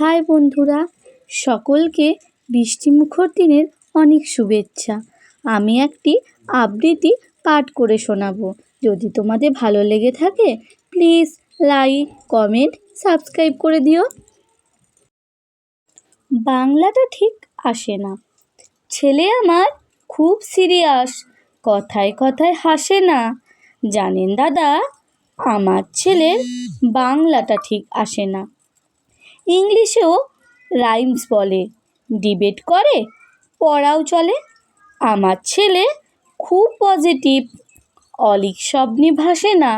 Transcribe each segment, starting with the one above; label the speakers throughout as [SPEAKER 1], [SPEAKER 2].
[SPEAKER 1] High বন্ধুরা, সকলকে বৃষ্টিমুখর দিনের অনেক শুভেচ্ছা। আমি একটি আবৃত্তি পাঠ করে শোনাবো। যদি তোমাদের ভালো লেগে থাকে প্লিজ লাইক কমেন্ট সাবস্ক্রাইব করে দিও। বাংলাটা ঠিক আসে না। ছেলে আমার খুব সিরিয়াস কথায় কথায় হাসে না। জানেন দাদা, আমার ছেলের বাংলাটা ঠিক আসে না। ইংলিশেও রাইমস বলে, ডিবেট করে, পড়াও চলে। আমার ছেলে খুব পজিটিভ, অলিক স্বপ্নে ভাসে না।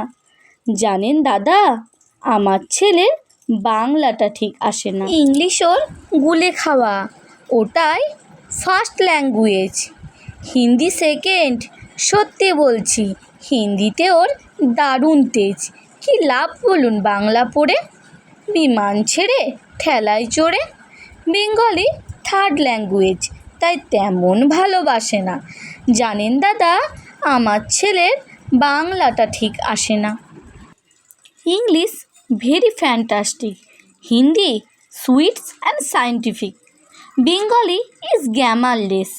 [SPEAKER 1] জানেন দাদা, আমার ছেলে বাংলাটা ঠিক আসে না। ইংলিশ ওর গুলে খাওয়া, ওটাই ফার্স্ট ল্যাঙ্গুয়েজ হিন্দি সেকেন্ড সত্যি বলছি, হিন্দিতে ওর দারুণ তেজ। কি লাভ বলুন বাংলা পড়ে? বিমান ছেড়ে, ঠেলায় চড়ে। বেঙ্গলি থার্ড ল্যাঙ্গুয়েজ, তাই তেমন ভালোবাসে না। জানেন দাদা, আমার ছেলের বাংলাটা ঠিক আসে না। English very fantastic, Hindi sweets and scientific Bengali is glamourless,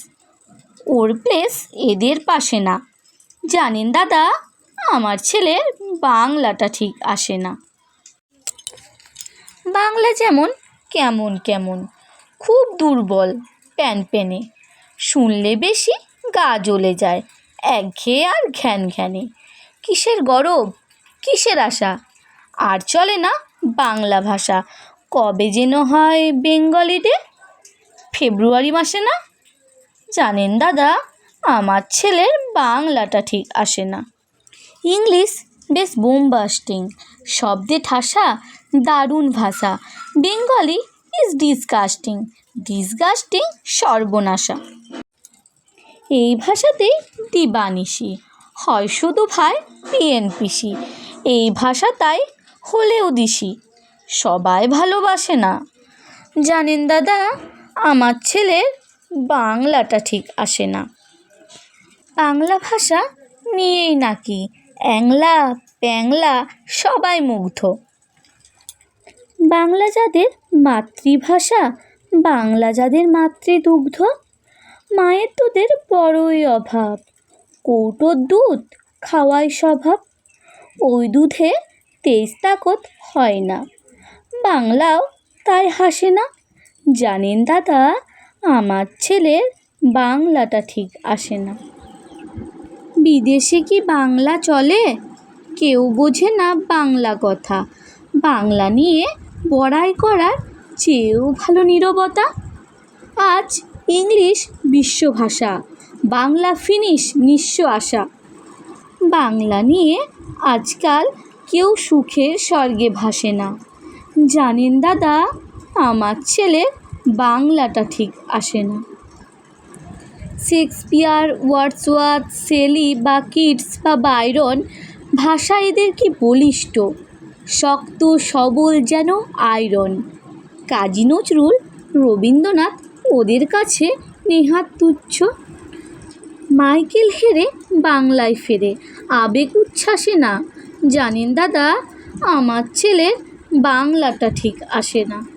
[SPEAKER 1] or place এদের পাশে না। জানেন দাদা, আমার ছেলের বাংলাটা ঠিক আসে না। বাংলা যেমন কেমন কেমন, খুব দুর্বল প্যান প্যানে শুনলে বেশি গা জ্বলে যায়, একঘেয়ে আর ঘ্যান ঘ্যানে। কিসের গরব, কিসের আশা? আর চলে না বাংলা ভাষা। কবে যেন হয় বেঙ্গলি ডে ফেব্রুয়ারি মাসে না? জানেন দাদা, আমার ছেলের বাংলাটা ঠিক আসে না। ইংলিশ বেশ বোমবাস্টিং, শব্দে ঠাসা দারুণ ভাষা। বেঙ্গলি ইজ ডিসগাস্টিং ডিসগাস্টিং সর্বনাশা। এই ভাষাতেই দিবানিশি। হয় শুধু ভাই পিএনপিসি। এই ভাষা তাই হলেও দিশি। সবাই ভালোবাসে না। জানেন দাদা, আমার ছেলের বাংলাটা ঠিক আসে না। বাংলা ভাষা নিয়েই নাকি অ্যাংলা, প্যাংলা সবাই মুগ্ধ। বাংলা যাদের মাতৃভাষা, বাংলা যাদের মাতৃদুগ্ধ, মায়ের দুধের বড়ই অভাব। কৌটোর দুধ খাওয়াই স্বভাব, ওই দুধে তেজ তাকত হয় না। বাংলাও তাই হাসে না। জানেন দাদা, আমার ছেলের বাংলাটা ঠিক আসে না। বিদেশে কি বাংলা চলে? কেউ বোঝে না বাংলা কথা। বাংলা নিয়ে বড়াই করার চেয়েও ভালো নীরবতা। আজ ইংলিশ বিশ্বভাষা, বাংলা ফিনিশ নিঃস্ব আশা। বাংলা নিয়ে আজকাল কেউ সুখের স্বর্গে ভাসে না। জানেন দাদা, আমার ছেলের বাংলাটা ঠিক আসে না। শেক্সপিয়ার, ওয়ার্ডসওয়ার্থ, সেলি বা কিডস বা বাইরন ভাষা এদের কি বলিষ্ঠ? শক্ত, সবল যেন আয়রন। কাজী নজরুল, রবীন্দ্রনাথ ওদের কাছে নেহাত তুচ্ছ। মাইকেল হেরে বাংলায় ফেরে, আবেগ উচ্ছ্বাসে না। জানেন দাদা, আমার ছেলের বাংলাটা ঠিক আসে না।